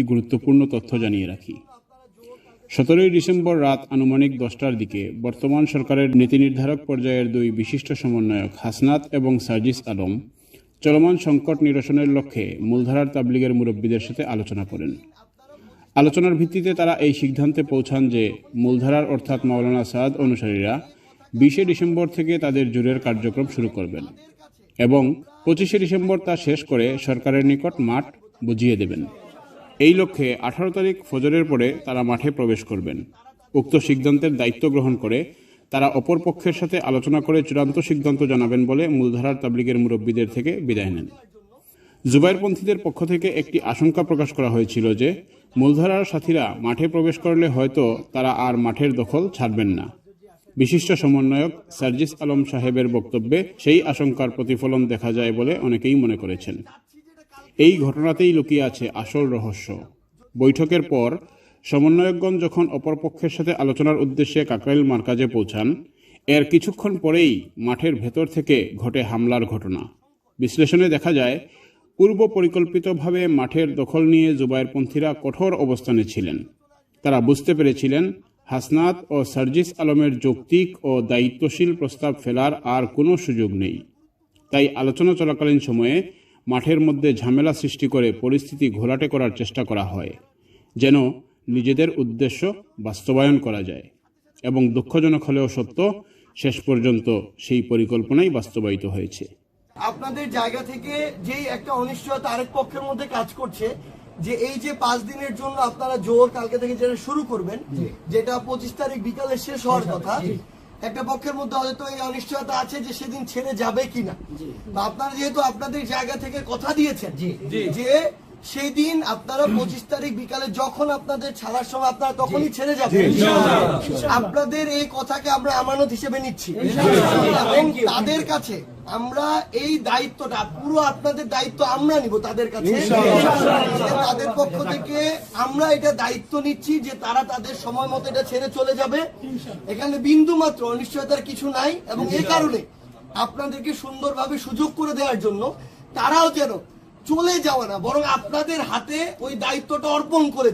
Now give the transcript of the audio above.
একটি গুরুত্বপূর্ণ তথ্য জানিয়ে রাখি। সতেরোই ডিসেম্বর রাত আনুমানিক দশটার দিকে বর্তমান সরকারের নীতি নির্ধারক পর্যায়ের দুই বিশিষ্ট সমন্বয়ক হাসনাত এবং সার্জিস আলম চলমান সংকট নিরসনের লক্ষ্যে মূলধারার তাবলিগের মুরব্বীদের সাথে আলোচনা করেন। আলোচনার ভিত্তিতে তারা এই সিদ্ধান্তে পৌঁছান যে মূলধারার অর্থাৎ মাওলানা সাদ অনুসারীরা বিশে ডিসেম্বর থেকে তাদের জোরের কার্যক্রম শুরু করবেন এবং পঁচিশে ডিসেম্বর তা শেষ করে সরকারের নিকট মাঠ বুঝিয়ে দেবেন। এই লক্ষ্যে আঠারো তারিখ ফজরের পরে তারা মাঠে প্রবেশ করবেন। উক্ত সিদ্ধান্তের দায়িত্ব গ্রহণ করে তারা অপর পক্ষের সাথে আলোচনা করে চূড়ান্ত সিদ্ধান্ত জানাবেন বলে মূলধারার তাবলিগের মুরব্বীদের থেকে বিদায় নেন। জুবাইরপন্থীদের পক্ষ থেকে একটি আশঙ্কা প্রকাশ করা হয়েছিল যে মূলধারার সাথীরা মাঠে প্রবেশ করলে হয়তো তারা আর মাঠের দখল ছাড়বেন না। বিশিষ্ট সমন্বয়ক সার্জিস আলম সাহেবের বক্তব্যে সেই আশঙ্কার প্রতিফলন দেখা যায় বলে অনেকেই মনে করেছেন। এই ঘটনাতেই লুকিয়ে আছে আসল রহস্য। বৈঠকের পর সমন্বয়কগণ যখন অপরপক্ষের সাথে আলোচনার উদ্দেশ্যে কাকরাইল মার্কাজে পৌঁছান, এর কিছুক্ষণ পরেই মাঠের ভেতর থেকে ঘটে হামলার ঘটনা। বিশ্লেষণে দেখা যায় পূর্ব পরিকল্পিতভাবে মাঠের দখল নিয়ে জুবাইরপন্থীরা কঠোর অবস্থানে ছিলেন। তারা বুঝতে পেরেছিলেন, হাসনাত ও সার্জিস আলমের যৌক্তিক ও দায়িত্বশীল প্রস্তাব ফেলার আর কোনো সুযোগ নেই। তাই আলোচনা চলাকালীন সময়ে মাঠের মধ্যে ঝামেলা সৃষ্টি করে পরিস্থিতি ঘোলাটে করার চেষ্টা করা হয় যেন নিজেদের উদ্দেশ্য বাস্তবায়ন করা যায় এবং দুঃখজনক হলেও সত্য শেষ পর্যন্ত সেই পরিকল্পনাই বাস্তবায়িত হয়েছে। আপনাদের জায়গা থেকে যেই একটা অনিশ্চয়তা আরেক পক্ষের মধ্যে কাজ করছে যে এই যে পাঁচ দিনের জন্য আপনারা জোর কালকে থেকে যেটা শুরু করবেন যেটা পঁচিশ তারিখ বিকালে শেষ হওয়ার কথা একটা পক্ষের মধ্যে হয়তো এই অনিশ্চয়তা আছে যে সেদিন ছেড়ে যাবে কিনা। আপনারা যেহেতু আপনাদের জায়গা থেকে কথা দিয়েছেন যে সেই দিন আপনারা পঁচিশ তারিখ বিকালে যখন আপনাদের ছাড়ার সময় আপনারা তখনই ছেড়ে যাবেন। আপনাদের এই কথাকে আমরা আমানত হিসেবে নিচ্ছি। এবং তাদের কাছে আমরা এই দায়িত্বটা পুরো আপনাদের দায়িত্ব আমরা নিব তাদের কাছে। তাদের পক্ষ থেকে আমরা এটা দায়িত্ব নিচ্ছি যে তারা তাদের সময় মতো এটা ছেড়ে চলে যাবে। এখানে বিন্দু মাত্র অনিশ্চয়তার কিছু নাই। এবং এই কারণে আপনাদেরকে সুন্দরভাবে সুযোগ করে দেওয়ার জন্য তারাও যেন চলে যাওয়া না বরং আপনাদের হাতে ওই দায়িত্বটা অর্পণ করে।